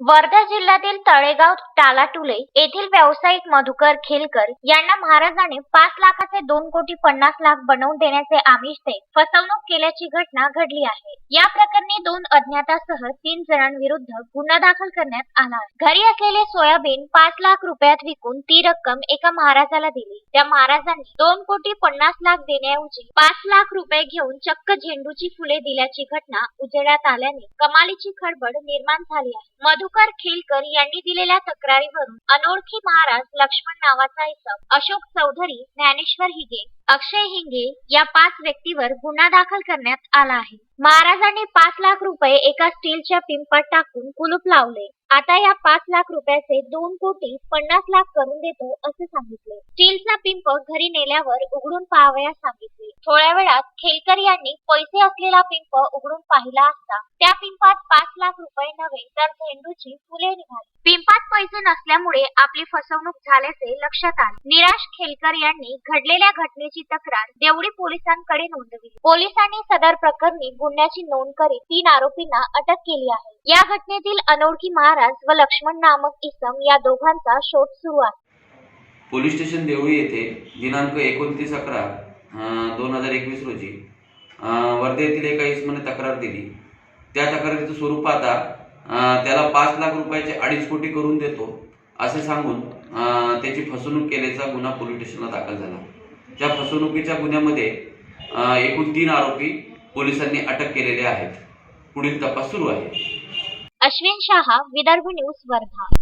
वर्धा जिल्ह्यातील तळेगाव टालाटुले येथील व्यावसायिक मधुकर खेलकर यांना महाराजाने पाच लाखाचे दोन कोटी पन्नास लाख बनवून देण्याचे आमिष देत फसवणूक केल्याची घटना घडली आहे. या प्रकरणी दोन अज्ञातासह तीन जणांविरुद्ध गुन्हा दाखल करण्यात आला घरी असलेले सोयाबीन पाच लाख रुपयात विकून ती रक्कम एका महाराजाला दिली. त्या महाराजांनी दोन कोटी पन्नास लाख देण्याऐवजी पाच लाख रुपये घेऊन चक्क झेंडूची फुले दिल्याची घटना उजेडात आल्याने कमालीची खळबळ निर्माण झाली आहे. मधुकर खेलकर यांनी दिलेल्या तक्रारीवरून अनोळखी महाराज लक्ष्मण नावाचा इसम अशोक चौधरी ज्ञानेश्वर हिगे अक्षय हिंगे या पाच व्यक्तीवर गुन्हा दाखल करण्यात आला आहे. महाराजांनी पाच लाख रुपये एका स्टीलच्या पिंपात टाकून कुलूप लावले. आता या पाच लाख रुपयाचे दोन कोटी पन्नास लाख करून देतो असे सांगितले. स्टीलचा पिंप घरी नेल्यावर उघडून पाहावयास सांगितले. थोड्या वेळात खेलकर यांनी पैसे असलेला पिंप उघडून पाहिला असता त्या पिंपात पाच लाख रुपये नव्हे तर झेंडूची फुले निघाली. पिंपात पैसे नसल्यामुळे आपली फसवणूक झाल्याचे लक्षात आले. निराश खेलकर यांनी घडलेल्या घटनेची तक्रार देवडी पोलिसांकडे नोंदवली. पोलिसांनी सदर प्रकरणी गुन्ह्याची नोंद करीत तीन आरोपींना अटक केली आहे. या घटनेतील अनोळखी महाराज व लक्ष्मण नामक इसम या दोघांचा शोध सुरू आहे. पोलीस स्टेशन देवळी येथे दिनांक एकोणतीस अकरा दोन हजार एकवीस रोजी वर्धे वर्धा येथील एका इसमाने तक्रार दिली. त्या तक्रारीचं स्वरूप पाहता त्याला पाच लाख रुपयाचे अडीच कोटी करून देतो असे सांगून त्याची फसवणूक केल्याचा गुन्हा पोलीस स्टेशनला दाखल झाला. त्या फसवणुकीच्या गुन्ह्यामध्ये एकूण तीन आरोपी पोलिसांनी अटक केलेले आहेत. पुढील तपास सुरू आहे. अश्विन शहा विदर्भ न्यूज वर्धा.